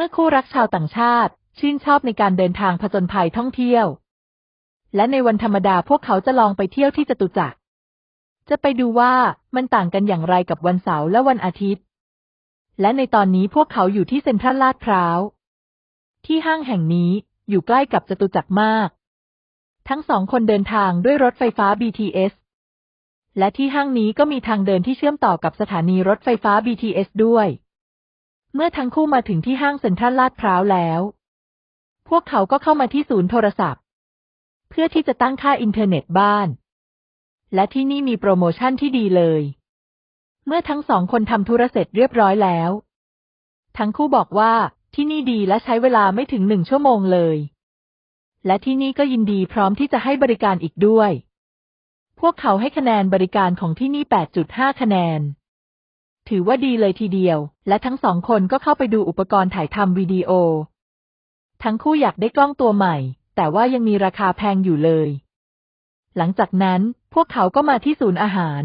มื่อคู่รักชาวต่างชาติ ชื่นชอบในการเดินทางผจญภัยท่องเที่ยว และในวันธรรมดาพวกเขาจะลองไปเที่ยวที่จตุจักร จะไปดูว่ามันต่างกันอย่างไรกับวันเสาร์และวันอาทิตย์ และในตอนนี้พวกเขาอยู่ที่เซ็นทรัลลาดพร้าว ที่ห้างแห่งนี้อยู่ใกล้กับจตุจักรมาก ทั้งสองคนเดินทางด้วยรถไฟฟ้า BTS และที่ห้างนี้ก็มีทางเดินที่เชื่อมต่อกับสถานีรถไฟฟ้า BTS ด้วย เมื่อทั้งคู่มาถึงที่ห้างเซ็นทรัลลาดพร้าวแล้ว พวกเขาก็เข้ามาที่ศูนย์โทรศัพท์ เพื่อที่จะตั้งค่าอินเทอร์เน็ตบ้าน และที่นี่มีโปรโมชั่นที่ดีเลย เมื่อทั้งสองคนทำธุระเสร็จเรียบร้อยแล้ว ทั้งคู่บอกว่าที่นี่ดีและใช้เวลาไม่ถึงหนึ่งชั่วโมงเลย และที่นี่ก็ยินดีพร้อมที่จะให้บริการอีกด้วย พวกเขาให้คะแนนบริการของที่นี่ 8.5 คะแนน ถือว่าดีเลยทีเดียว และทั้งสองคนก็เข้าไปดูอุปกรณ์ถ่ายทำวิดีโอ ทั้งคู่อยากได้กล้องตัวใหม่ แต่ว่ายังมีราคาแพงอยู่เลย หลังจากนั้นพวกเขาก็มาที่ศูนย์อาหาร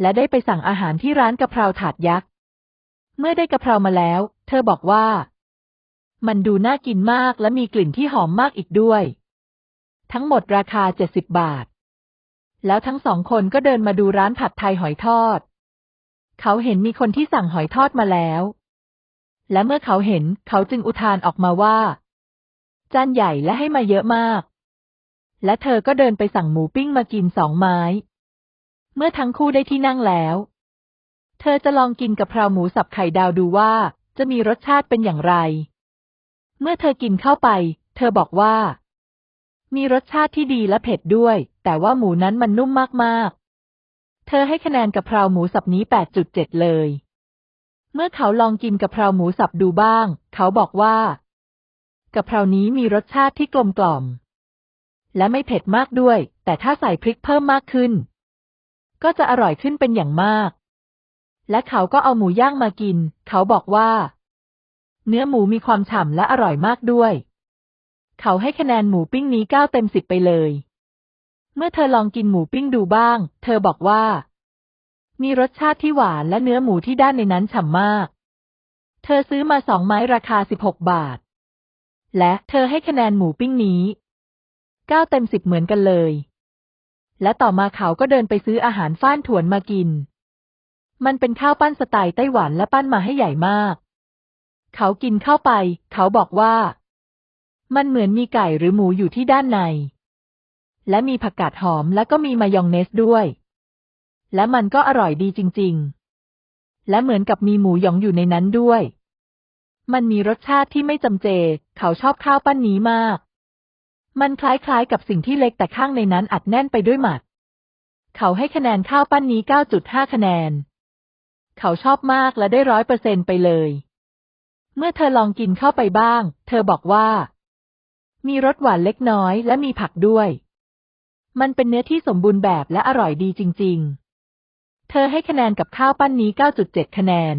และได้ไปสั่งอาหารที่ร้านกะเพราถาดยักษ์ เมื่อได้กะเพรามาแล้ว เธอบอกว่า มันดูน่ากินมากและมีกลิ่นที่หอมมากอีกด้วย ทั้งหมดราคา70บาท แล้วทั้งสองคนก็เดินมาดูร้านผัดไทยหอยทอด เขาเห็นมีคนที่สั่งหอยทอดมาแล้ว และเมื่อเขาเห็นเขาจึงอุทานออกมาว่า จานใหญ่และให้มาเยอะมาก และเธอก็เดินไปสั่งหมูปิ้งมากินสองไม้ เมื่อทั้งคู่ได้ที่นั่งแล้ว เธอจะลองกินกะเพราหมูสับไข่ดาวดูว่าจะมีรสชาติเป็นอย่างไร เมื่อเธอกินเข้าไป เธอบอกว่า มีรสชาติที่ดีและเผ็ดด้วย แต่ว่าหมูนั้นมันนุ่มมากๆ เธอให้คะแนนกะเพราหมูสับนี้ 8.7 เลย เมื่อเขาลองกินกะเพราหมูสับดูบ้าง เขาบอกว่ากะเพรานี้มีรสชาติที่กลมกล่อม และไม่เผ็ดมากด้วย แต่ถ้าใส่พริกเพิ่มมากขึ้น ก็จะอร่อยขึ้นเป็นอย่างมาก และเขาก็เอาหมูย่างมากิน เขาบอกว่า เนื้อหมูมีความฉ่ำและอร่อยมากด้วย เขาให้คะแนนหมูปิ้งนี้เก้าเต็มสิบไปเลย เมื่อเธอลองกินหมูปิ้งดูบ้าง เธอบอกว่า มีรสชาติที่หวานและเนื้อหมูที่ด้านในนั้นฉ่ำมาก เธอซื้อมาสองไม้ราคาสิบหกบาท และเธอให้คะแนนหมูปิ้งนี้เก้าเต็มสิบเหมือนกันเลย และต่อมาเขาก็เดินไปซื้ออาหารฟ้านถวนมากิน มันเป็นข้าวปั้นสไตล์ไต้หวันและปั้นมาให้ใหญ่มาก เขากินเข้าไป เขาบอกว่า มันเหมือนมีไก่หรือหมูอยู่ที่ด้านใน และมีผักกาดหอมและก็มีมายองเนสด้วย และมันก็อร่อยดีจริง ๆ และเหมือนกับมีหมูหยองอยู่ในนั้นด้วย มันมีรสชาติที่ไม่จำเจ เขาชอบข้าวปั้นนี้มาก มันคล้ายๆกับสิ่งที่เล็กแต่ข้างในนั้นอัดแน่นไปด้วยหมักเขาให้คะแนนข้าวปั้นนี้ 9.5 คะแนน เขาชอบมากและได้ร้อยเปอร์เซ็นไปเลย เมื่อเธอลองกินเข้าไปบ้าง เธอบอกว่า มีรสหวานเล็กน้อยและมีผักด้วย มันเป็นเนื้อที่สมบูรณ์แบบและอร่อยดีจริง ๆ เธอให้คะแนนกับข้าวปั้นนี้ 9.7 คะแนน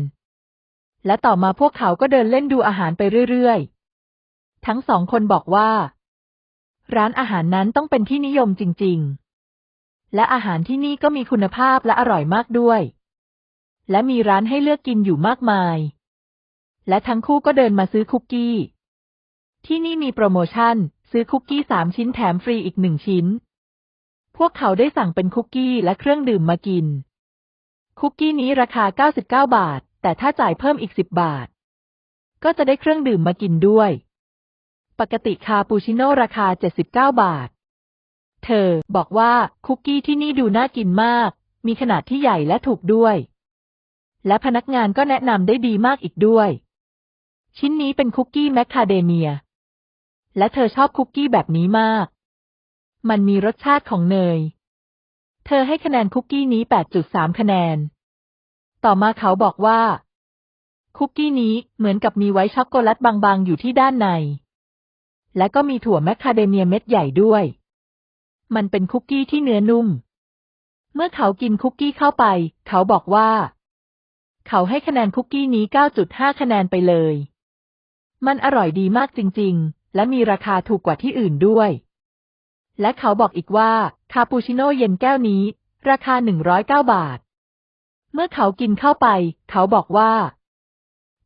และต่อมาพวกเขาก็เดินเล่นดูอาหารไปเรื่อย ๆ ทั้งสองคนบอกว่า ร้านอาหารนั้นต้องเป็นที่นิยมจริง ๆ และอาหารที่นี่ก็มีคุณภาพและอร่อยมากด้วย และมีร้านให้เลือกกินอยู่มากมาย และทั้งคู่ก็เดินมาซื้อคุกกี้ ที่นี่มีโปรโมชั่น ซื้อคุกกี้สามชิ้นแถมฟรีอีกหนึ่งชิ้น พวกเขาได้สั่งเป็นคุกกี้และเครื่องดื่มมากิน คุกกี้นี้ราคา 99 บาท แต่ถ้าจ่ายเพิ่มอีก 10 บาท ก็จะได้เครื่องดื่มมากินด้วย ปกติคาปูชิโน่ราคา 79 บาท เธอบอกว่าคุกกี้ที่นี่ดูน่ากินมาก มีขนาดที่ใหญ่และถูกด้วย และพนักงานก็แนะนำได้ดีมากอีกด้วย ชิ้นนี้เป็นคุกกี้แมคคาเดเมีย และเธอชอบคุกกี้แบบนี้มาก มันมีรสชาติของเนย เธอให้คะแนนคุกกี้นี้ 8.3 คะแนน ต่อมาเขาบอกว่า คุกกี้นี้เหมือนกับมีไว้ช็อกโกแลตบางๆ อยู่ที่ด้านใน และก็มีถั่วแมคคาเดเมียเม็ดใหญ่ด้วย มันเป็นคุกกี้ที่เนื้อนุ่ม เมื่อเขากินคุกกี้เข้าไป เขาบอกว่า เขาให้คะแนนคุกกี้นี้ 9.5 คะแนนไปเลย มันอร่อยดีมากจริง ๆ และมีราคาถูกกว่าที่อื่นด้วย และเขาบอกอีกว่าคาปูชิโน่เย็นแก้วนี้ ราคา 109 บาท เมื่อเขากินเข้าไป เขาบอกว่า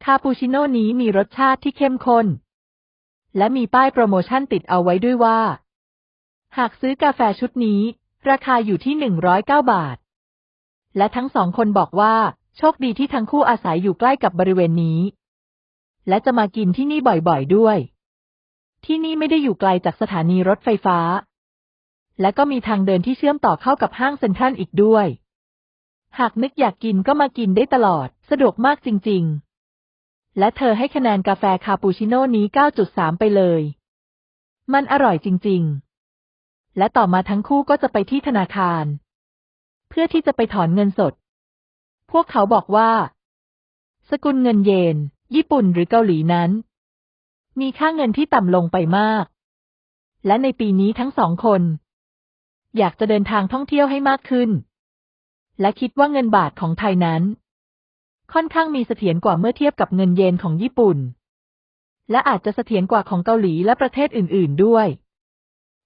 คาปูชิโน่นี้มีรสชาติที่เข้มข้น และมีป้ายโปรโมชั่นติดเอาไว้ด้วยว่า หากซื้อกาแฟชุดนี้ ราคาอยู่ที่ 109 บาท และทั้งสองคนบอกว่า โชคดีที่ทั้งคู่อาศัยอยู่ใกล้กับบริเวณนี้ และจะมากินที่นี่บ่อยๆด้วย ที่นี่ไม่ได้อยู่ไกลจากสถานีรถไฟฟ้า และก็มีทางเดินที่เชื่อมต่อเข้ากับห้างเซ็นทรัลอีกด้วย หากนึกอยากกินก็มากินได้ตลอด สะดวกมากจริง ๆ และเธอให้คะแนนกาแฟคาปูชิโน่นี้ 9.3 ไปเลย มันอร่อยจริง ๆ และต่อมาทั้งคู่ก็จะไปที่ธนาคาร เพื่อที่จะไปถอนเงินสด พวกเขาบอกว่า สกุลเงินเยน ญี่ปุ่นหรือเกาหลีนั้น มีค่าเงินที่ต่ำลงไปมาก และในปีนี้ทั้งสองคน อยากจะเดินทางท่องเที่ยวให้มากขึ้น และคิดว่าเงินบาทของไทยนั้น ค่อนข้างมีเสถียรกว่าเมื่อเทียบกับเงินเยนของญี่ปุ่น และอาจจะเสถียรกว่าของเกาหลีและประเทศอื่น ๆด้วย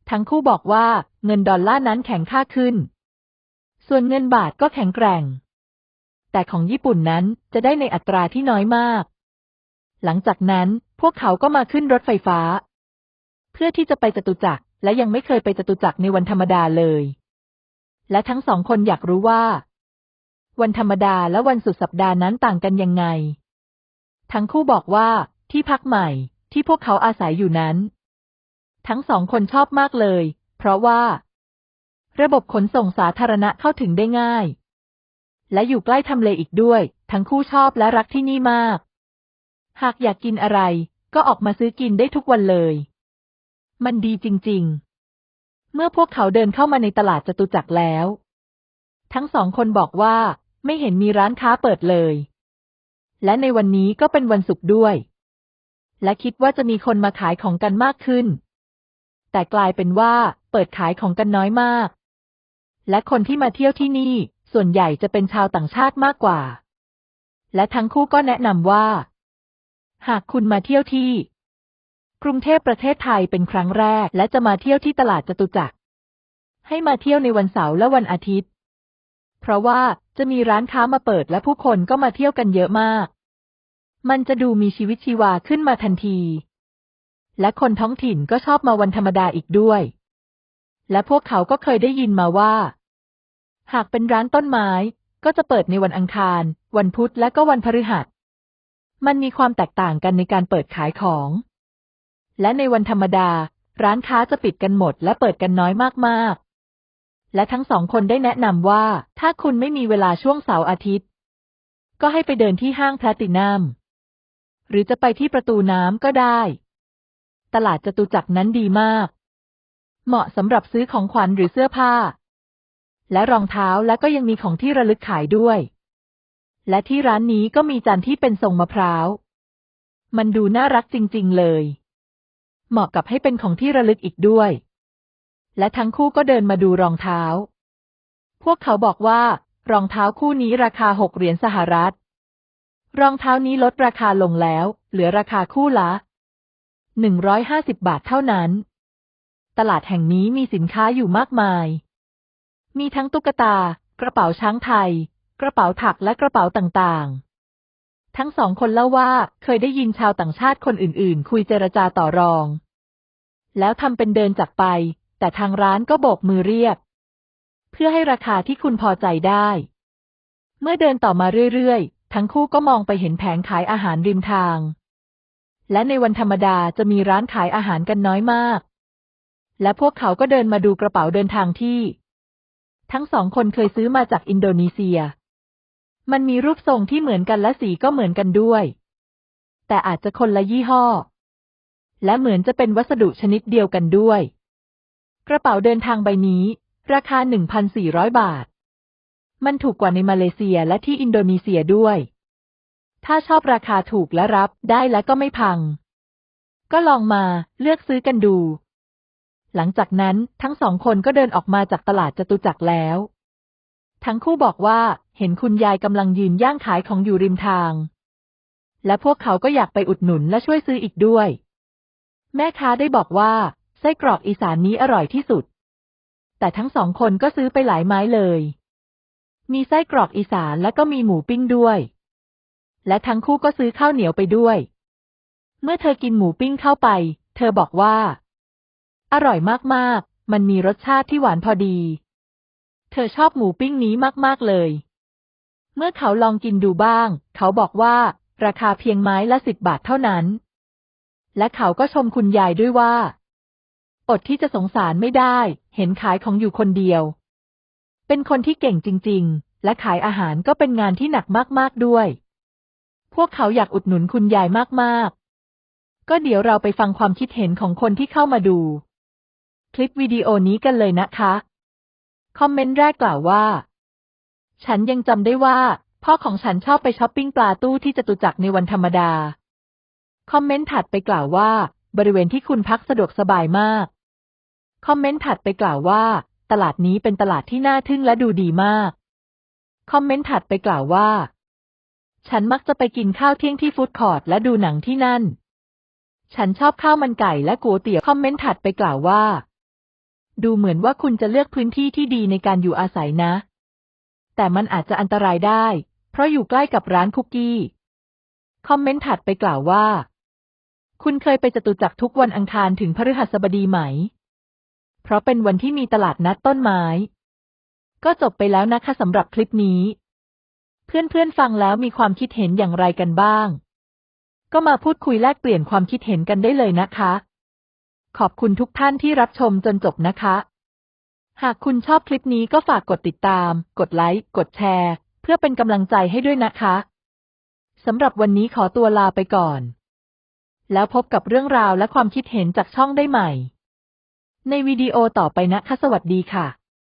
ทั้งคู่บอกว่าเงินดอลลาร์นั้นแข็งค่าขึ้น ส่วนเงินบาทก็แข็งแกร่ง แต่ของญี่ปุ่นนั้นจะได้ในอัตราที่น้อยมาก หลังจากนั้นพวกเขาก็มาขึ้นรถไฟฟ้า เพื่อที่จะไปจตุจักร และยังไม่เคยไปจตุจักรในวันธรรมดาเลย และทั้งสองคนอยากรู้ว่า วันธรรมดาและวันสุดสัปดาห์นั้นต่างกันยังไง ทั้งคู่บอกว่าที่พักใหม่ที่พวกเขาอาศัยอยู่นั้น ทั้งสองคนชอบมากเลย เพราะว่า ระบบขนส่งสาธารณะเข้าถึงได้ง่าย และอยู่ใกล้ทำเลอีกด้วย ทั้งคู่ชอบและรักที่นี่มาก หากอยากกินอะไรก็ออกมาซื้อกินได้ทุกวันเลย มันดีจริง ๆ เมื่อพวกเขาเดินเข้ามาในตลาดจตุจักรแล้ว ทั้งสองคนบอกว่าไม่เห็นมีร้านค้าเปิดเลย และในวันนี้ก็เป็นวันศุกร์ด้วย และคิดว่าจะมีคนมาขายของกันมากขึ้น แต่กลายเป็นว่าเปิดขายของกันน้อยมาก และคนที่มาเที่ยวที่นี่ส่วนใหญ่จะเป็นชาวต่างชาติมากกว่า และทั้งคู่ก็แนะนำว่า หากคุณมาเที่ยวที่ กรุงเทพประเทศไทยเป็นครั้งแรก และจะมาเที่ยวที่ตลาดจตุจักร ให้มาเที่ยวในวันเสาร์และวันอาทิตย์ เพราะว่าจะมีร้านค้ามาเปิดและผู้คนก็มาเที่ยวกันเยอะมาก มันจะดูมีชีวิตชีวาขึ้นมาทันที และคนท้องถิ่นก็ชอบมาวันธรรมดาอีกด้วย และพวกเขาก็เคยได้ยินมาว่า หากเป็นร้านต้นไม้ ก็จะเปิดในวันอังคาร วันพุธและก็วันพฤหัส มันมีความแตกต่างกันในการเปิดขายของ และในวันธรรมดา ร้านค้าจะปิดกันหมดและเปิดกันน้อยมากๆ และทั้งสองคนได้แนะนำว่า ถ้าคุณไม่มีเวลาช่วงเสาร์อาทิตย์ ก็ให้ไปเดินที่ห้างแพลตินัมหรือจะไปที่ประตูน้ำก็ได้ ตลาดจตุจักรนั้นดีมาก เหมาะสำหรับซื้อของขวัญหรือเสื้อผ้า และรองเท้าและก็ยังมีของที่ระลึกขายด้วย และที่ร้านนี้ก็มีจานที่เป็นทรงมะพร้าว มันดูน่ารักจริง ๆ เลย เหมาะกับให้เป็นของที่ระลึกอีกด้วย และทั้งคู่ก็เดินมาดูรองเท้า พวกเขาบอกว่ารองเท้าคู่นี้ราคาหกเหรียญสหรัฐ รองเท้านี้ลดราคาลงแล้ว เหลือราคาคู่ละหนึ่งร้อยห้าสิบบาทเท่านั้น ตลาดแห่งนี้มีสินค้าอยู่มากมาย มีทั้งตุ๊กตา กระเป๋าช้างไทย กระเป๋าถักและกระเป๋าต่างๆ ทั้งสองคนเล่าว่าเคยได้ยินชาวต่างชาติคนอื่นๆ คุยเจรจาต่อรอง แล้วทำเป็นเดินจากไป แต่ทางร้านก็โบกมือเรียก เพื่อให้ราคาที่คุณพอใจได้ เมื่อเดินต่อมาเรื่อยๆ ทั้งคู่ก็มองไปเห็นแผงขายอาหารริมทาง และในวันธรรมดาจะมีร้านขายอาหารกันน้อยมาก และพวกเขาก็เดินมาดูกระเป๋าเดินทางที่ ทั้งสองคนเคยซื้อมาจากอินโดนีเซีย มันมีรูปทรงที่เหมือนกันและสีก็เหมือนกันด้วย แต่อาจจะคนละยี่ห้อ และเหมือนจะเป็นวัสดุชนิดเดียวกันด้วย กระเป๋าเดินทางใบนี้ ราคา 1,400 บาท มันถูกกว่าในมาเลเซียและที่อินโดนีเซียด้วย ถ้าชอบราคาถูกและรับได้และก็ไม่พัง ก็ลองมาเลือกซื้อกันดู หลังจากนั้นทั้งสองคนก็เดินออกมาจากตลาดจตุจักรแล้ว ทั้งคู่บอกว่าเห็นคุณยายกำลังยืนย่างขายของอยู่ริมทาง และพวกเขาก็อยากไปอุดหนุนและช่วยซื้ออีกด้วย แม่ค้าได้บอกว่า ไส้กรอกอีสานนี้อร่อยที่สุด แต่ทั้งสองคนก็ซื้อไปหลายไม้เลย มีไส้กรอกอีสานและก็มีหมูปิ้งด้วย และทั้งคู่ก็ซื้อข้าวเหนียวไปด้วย เมื่อเธอกินหมูปิ้งเข้าไป เธอบอกว่า อร่อยมากๆ มันมีรสชาติที่หวานพอดี เธอชอบหมูปิ้งนี้มากๆเลย เมื่อเขาลองกินดูบ้าง เขาบอกว่า ราคาเพียงไม้ละสิบบาทเท่านั้น และเขาก็ชมคุณยายด้วยว่า อดที่จะสงสารไม่ได้ เห็นขายของอยู่คนเดียว เป็นคนที่เก่งจริง ๆ และขายอาหารก็เป็นงานที่หนักมากๆด้วย พวกเขาอยากอุดหนุนคุณยายมากๆ ก็เดี๋ยวเราไปฟังความคิดเห็นของคนที่เข้ามาดู คลิปวิดีโอนี้กันเลยนะคะ คอมเมนต์แรกกล่าวว่า ฉันยังจำได้ว่า พ่อของฉันชอบไปช้อปปิ้งปลาตู้ที่จตุจักรในวันธรรมดา คอมเมนต์ถัดไปกล่าวว่า บริเวณที่คุณพักสะดวกสบายมาก คอมเมนต์ถัดไปกล่าวว่า ตลาดนี้เป็นตลาดที่น่าทึ่งและดูดีมาก คอมเมนต์ถัดไปกล่าวว่า ฉันมักจะไปกินข้าวเที่ยงที่ฟู้ดคอร์ทและดูหนังที่นั่น ฉันชอบข้าวมันไก่และก๋วยเตี๋ยว คอมเมนต์ถัดไปกล่าวว่า ดูเหมือนว่าคุณจะเลือกพื้นที่ที่ดีในการอยู่อาศัยนะ แต่มันอาจจะอันตรายได้ เพราะอยู่ใกล้กับร้านคุกกี้ คอมเมนต์ถัดไปกล่าวว่า คุณเคยไปจตุจักรทุกวันอังคารถึงพฤหัสบดีไหม เพราะเป็นวันที่มีตลาดนัดต้นไม้ ก็จบไปแล้วนะคะสำหรับคลิปนี้ เพื่อนๆฟังแล้วมีความคิดเห็นอย่างไรกันบ้าง ก็มาพูดคุยแลกเปลี่ยนความคิดเห็นกันได้เลยนะคะ ขอบคุณทุกท่านที่รับชมจนจบนะคะ หากคุณชอบคลิปนี้ก็ฝากกดติดตาม กดไลค์ กดแชร์ เพื่อเป็นกำลังใจให้ด้วยนะคะสำหรับวันนี้ขอตัวลาไปก่อน แล้วพบกับเรื่องราวและความคิดเห็นจากช่องได้ใหม่ ในวิดีโอต่อไปนะคะสวัสดีค่ะ